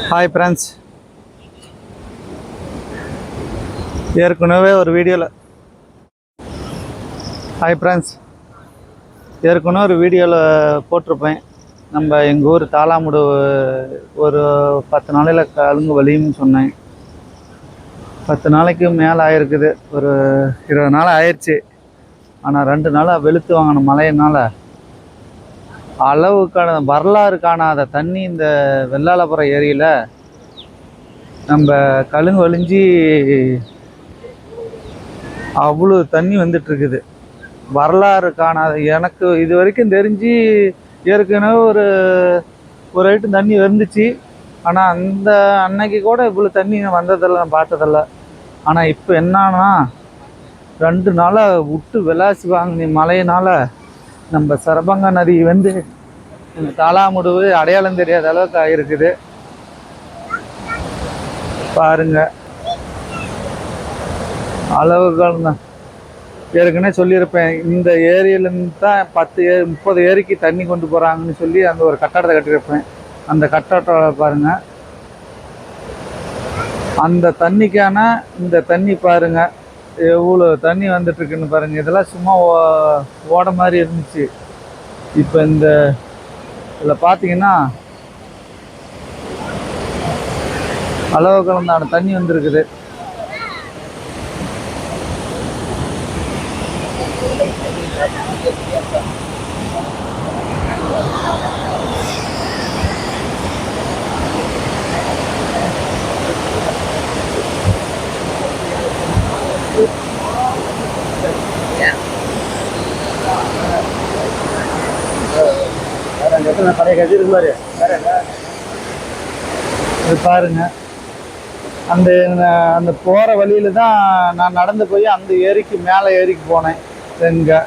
Hi friends ஏற்கனவே ஒரு வீடியோவில் ஹாய் ஃப்ரெண்ட்ஸ் ஏற்கனவே ஒரு வீடியோவில் போட்டிருப்பேன். நம்ம எங்கள் ஊர் தாளாமுடு ஒரு பத்து நாளையில் கழுங்கு வலின்னு சொன்னேன். பத்து நாளைக்கு மேலே ஆயிருக்குது. ஒரு இருபது நாள் ஆயிடுச்சு ஆனால் ரெண்டு நாளாக வெளுத்து வாங்கின மழையினால் அளவுக்கான வரலாறு காணாத தண்ணி இந்த வெள்ளாலபுரம் ஏரியில் நம்ம கழுங்கு வலிஞ்சி அவ்வளோ தண்ணி வந்துட்டுருக்குது வரலாறு காணாத எனக்கு இது வரைக்கும் தெரிஞ்சு ஏற்கனவே ஒரு ஒரு ஐட்டம் தண்ணி வந்துச்சு ஆனால் அந்த அன்னைக்கு கூட இவ்வளோ தண்ணி வந்ததில்ல நான் பார்த்ததில்ல. ஆனால் இப்போ என்னன்னா ரெண்டு நாளாக விட்டு விளாசி வாங்கின மழையினால் நம்ம சரபங்கா நதி வந்து தாளாமுடுவு அடையாளம் தெரியாத அளவுக்கு ஆயிருக்குது. பாருங்க. அளவுகள் ஏற்கனவே சொல்லியிருப்பேன். இந்த ஏரியிலேருந்து தான் பத்து ஏ முப்பது ஏரிக்கு தண்ணி கொண்டு போகிறாங்கன்னு சொல்லி அந்த ஒரு கட்டடத்தை கட்டியிருப்பேன். அந்த கட்டடம் பாருங்கள் அந்த தண்ணிக்கான இந்த தண்ணி பாருங்க. எவ்வளோ தண்ணி வந்துட்டுருக்குன்னு பாருங்கள் பாருங்க. இதெல்லாம் சும்மா ஓ- ஓட மாதிரி இருந்துச்சு. இப்போ இந்த இதில் பார்த்தீங்கன்னா அளவு கலந்தான தண்ணி வந்திருக்குது. இது பாருங்க. அந்த அந்த போகிற வழியில தான் நான் நடந்து போய் அந்த ஏரிக்கு மேலே ஏரிக்கு போனேன் இங்கே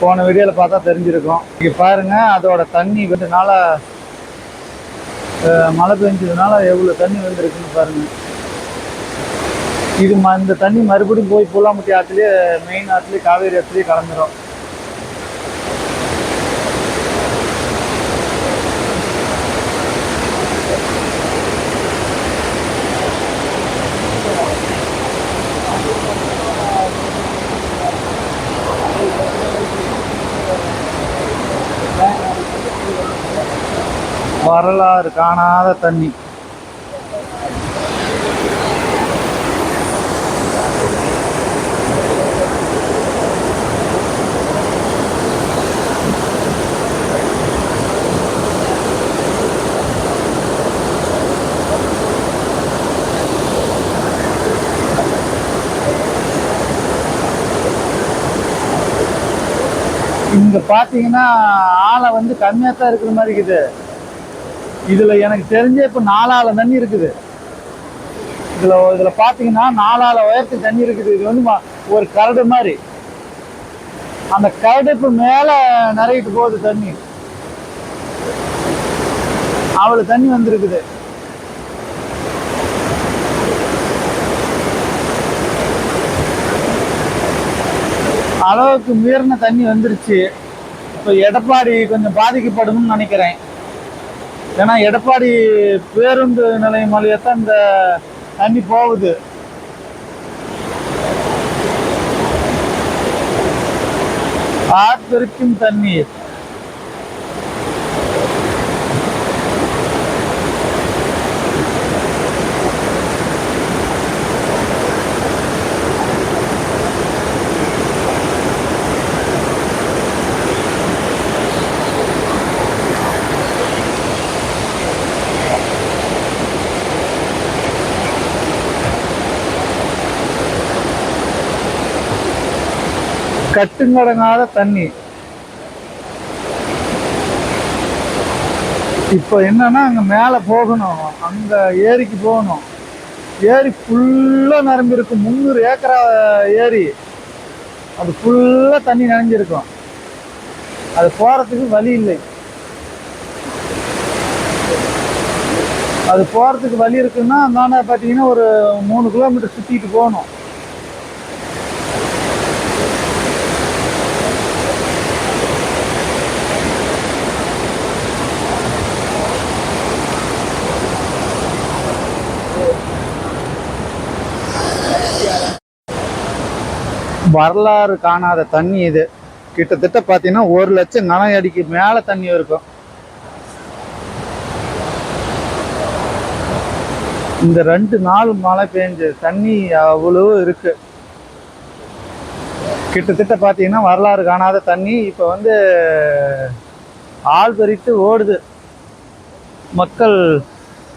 போன வீடியோவில் பார்த்தா தெரிஞ்சிருக்கும். இங்கே பாருங்கள் அதோட தண்ணி வந்ததுனால மழை பெஞ்சதுனால எவ்வளோ தண்ணி வந்துருக்குன்னு பாருங்கள் இது ம இந்த தண்ணி மறுபடியும் போய் பூலாமுட்டி ஆற்றுலேயே மெயின் ஆற்றுலேயே காவேரி ஆற்றுலேயே கலந்துரும். வரலாறு காணாத தண்ணி. இங்க பாத்தீங்கன்னா ஆளை வந்து கம்மியா தான் இருக்கிற மாதிரி இருக்குது. இதுல எனக்கு தெரிஞ்ச இப்ப நாலால தண்ணி இருக்குது. இதுல இதுல பாத்தீங்கன்னா நாலால உயரத்துக்கு தண்ணி இருக்குது. இது வந்து ஒரு கரடு மாதிரி. அந்த கரடுக்கு மேல நிறையிட்டு போகுது தண்ணி. அவ்வளவு தண்ணி வந்திருக்குது. அளவுக்கு மீறின தண்ணி வந்துருச்சு. இப்போ எடப்பாடி கொஞ்சம் பாதிக்கப்படும்னு நினைக்கிறேன். ஏன்னா எடப்பாடி பேருந்து நிலையம் வழியாக தான் இந்த தண்ணி போகுது. ஆத்திருக்கும் தண்ணீர். கட்டுங்கடங்காத தண்ணி. இப்போ என்னன்னா அங்க மேல போகணும். அங்க ஏரிக்கு போகணும். ஏரி ஃபுல்லா நிரம்பி இருக்கும் முந்நூறு ஏக்கரா ஏரி. அது ஃபுல்லா தண்ணி நிறைஞ்சிருக்கும் அது போறதுக்கு வழி இல்லை. அது போறதுக்கு வழி இருக்குன்னா அந்தாண்ட பார்த்தீங்கன்னா ஒரு மூணு கிலோமீட்டர் சுத்திட்டு போகணும். வரலாறு காணாத தண்ணி இது. கிட்டத்தட்ட பார்த்தீங்கன்னா ஒரு லட்சம் கன அடிக்கு மேலே தண்ணி இருக்கும். இந்த ரெண்டு நாள் மழை பெஞ்ச தண்ணி அவ்வளோ இருக்கு. கிட்டத்தட்ட பார்த்தீங்கன்னா வரலாறு காணாத தண்ணி இப்போ வந்து ஆள் பறித்து ஓடுது. மக்கள்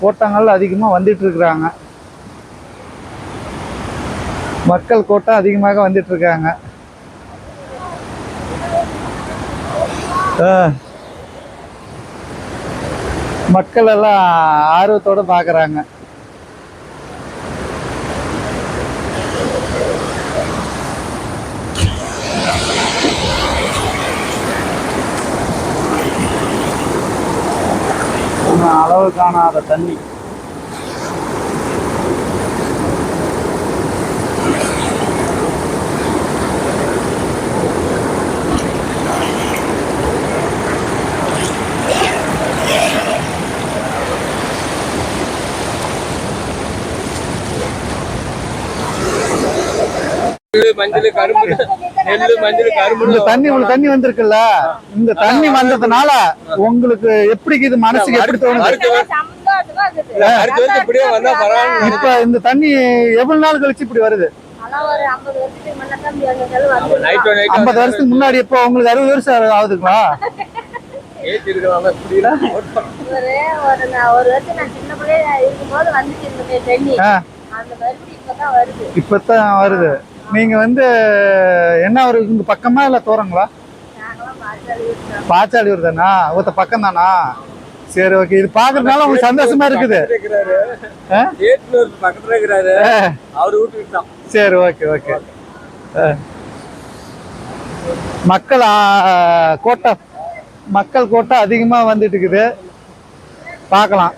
கூட்டங்கள் அதிகமாக வந்துட்டு இருக்கிறாங்க. மக்கள் கூட்டம் அதிகமாக வந்துட்டு இருக்காங்க. மக்கள் எல்லாம் ஆர்வத்தோட பார்க்குறாங்க அளவு காணாத தண்ணி நெல்லு மஞ்சள் கரும்பு நெல்லு மஞ்சள் கரும்பு இந்த தண்ணி தண்ணி வந்திருக்குல்ல? இந்த தண்ணி வந்ததுனால உங்களுக்கு எப்படி இது மனசுக்கு எப்படி தோணுது? இப்ப இந்த தண்ணி எவ்வளவு நாள் கழிச்சு இப்படி வருது? ஐம்பது வருஷத்துக்கு முன்னாடி இப்போ உங்களுக்கு அறுபது வருஷம் ஆகுதுங்களா? இப்பதான் வருது. நீங்க வந்து என்ன ஒரு இங்க பக்கமா இல்ல தூரங்களா? பாச்சாலியூர் தானா? ஒருத்த பக்கம் தானா சரி ஓகே இது பாக்குறதுனால உங்களுக்கு சந்தோஷமா இருக்குது. சரி ஓகே. ஓகே மக்கள் ஆ, கூட்டம் மக்கள் கூட்டம் அதிகமா வந்துட்டு இருக்குது. பார்க்கலாம்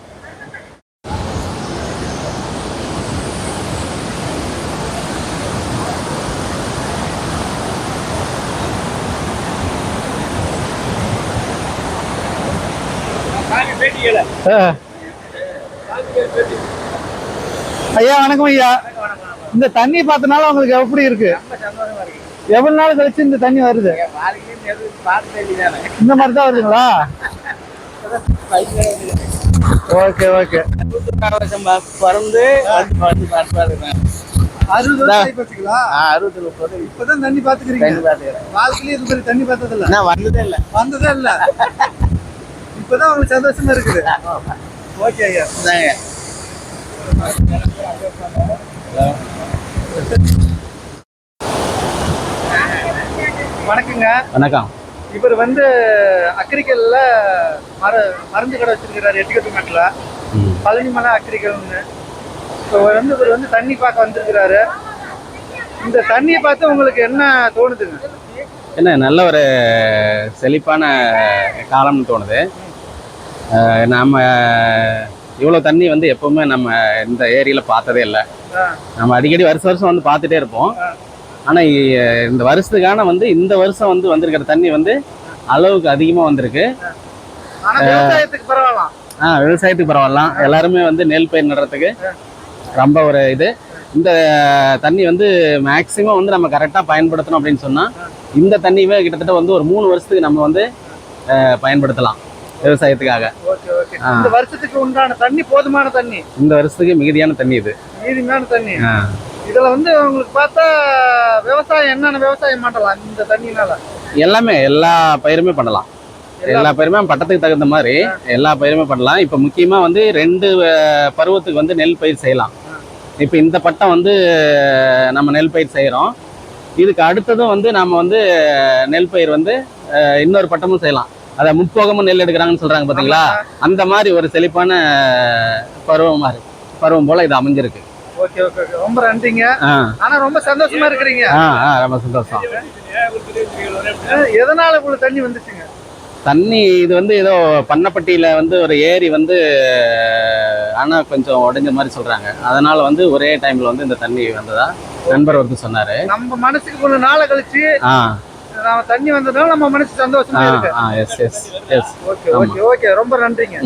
ஆ. ஐயா வணக்கம் ஐயா. இந்த தண்ணி பார்த்தனால உங்களுக்கு எப்படி இருக்கு? எவ்வளவு நாள் கழிச்சு இந்த தண்ணி வருது? இந்த மாதிரி தான் வருதுங்களா? Okay okay. பிறந்து வாழ்க்கையிலே இது மாதிரி தண்ணி பார்த்தது இல்ல நான் வந்ததே இல்ல. வந்ததே இல்ல. இப்பதான் உங்களுக்கு சந்தோஷமா இருக்குது. ஓகே ஐயா. வணக்கங்க. வணக்கம். இவர் வந்து அக்ரிகல்ல மர மருந்து கடை வச்சிருக்கிறாரு எட்டுக்கட்டு மேட்டில். ம். பழனிமலை அக்ரிகல்னு. இப்போ வந்து இவர் வந்து தண்ணி பார்க்க வந்திருக்கிறாரு. இந்த தண்ணியை பார்த்து உங்களுக்கு என்ன தோணுதுங்க? என்ன நல்ல ஒரு செழிப்பான காலம்னு தோணுது. நாம இவ்வளோ தண்ணி வந்து எப்பவுமே நம்ம இந்த ஏரியில் பார்த்ததே இல்லை. நம்ம அடிக்கடி வருஷம் வருஷம் வந்து பார்த்துட்டே இருப்போம். ஆனால் இந்த வருஷத்துக்கான வந்து இந்த வருஷம் வந்து வந்திருக்கிற தண்ணி வந்து அளவுக்கு அதிகமாக வந்திருக்கு. ஆ. விவசாயத்துக்கு பரவாயில்லாம். எல்லாருமே வந்து நெல் பயிர் நடுறதுக்கு ரொம்ப ஒரு இது. இந்த தண்ணி வந்து மேக்சிமம் வந்து நம்ம கரெக்டாக பயன்படுத்தணும் அப்படின்னு சொன்னால் இந்த தண்ணியுமே கிட்டத்தட்ட வந்து ஒரு மூணு வருஷத்துக்கு நம்ம வந்து பயன்படுத்தலாம். விவசாயத்துக்காக. Okay okay. இந்த வருஷத்துக்கு உண்டான தண்ணி போதுமான தண்ணி? இந்த வருஷத்துக்கு மிகுதியான தண்ணி இது. நீதிமான தண்ணி. இதுல வந்து உங்களுக்கு பார்த்தா விவசாயம் என்னென்ன விவசாயம் பண்ணலாம் இந்த தண்ணினால? எல்லாமே எல்லா பயிருமே பண்ணலாம். எல்லா பயிருமே பட்டத்துக்கு தகுந்த மாதிரி எல்லா பயிருமே பண்ணலாம். இப்போ முக்கியமாக வந்து ரெண்டு பருவத்துக்கு வந்து நெல் பயிர் செய்யலாம். இப்போ இந்த பட்டம் வந்து நம்ம நெல் பயிர் செய்கிறோம் இதுக்கு அடுத்ததும் வந்து நம்ம வந்து நெல் பயிர் வந்து இன்னொரு பட்டமும் செய்யலாம். அதை முப்போகமும் நெல் எடுக்கிறாங்கன்னு சொல்கிறாங்க பார்த்தீங்களா அந்த மாதிரி ஒரு செழிப்பான பருவம் மாதிரி பருவம் போல் இது அமைஞ்சிருக்கு. Okay okay okay. ரொம்ப நன்றிங்க. ஆனா ரொம்ப சந்தோஷமா இருக்கிறீங்க. ரொம்ப சந்தோஷம். எதனால இவ்வளவு தண்ணி வந்துச்சுங்க? தண்ணி இது வந்து ஏதோ பண்ணப்பட்டியில வந்து ஒரு ஏரி வந்து அணை கொஞ்சம் உடைஞ்ச மாதிரி சொல்றாங்க. அதனால வந்து ஒரே டைம்ல வந்து இந்த தண்ணி வந்ததா? நண்பர் ஒருத்தர் சொன்னாரு. நம்ம மனசுக்கு கொஞ்சம் நாளை கழிச்சு நாம தண்ணி வந்ததுனால நம்ம மனசு சந்தோஷமா இருக்கு. Yes yes yes okay okay okay ரொம்ப நன்றிங்க.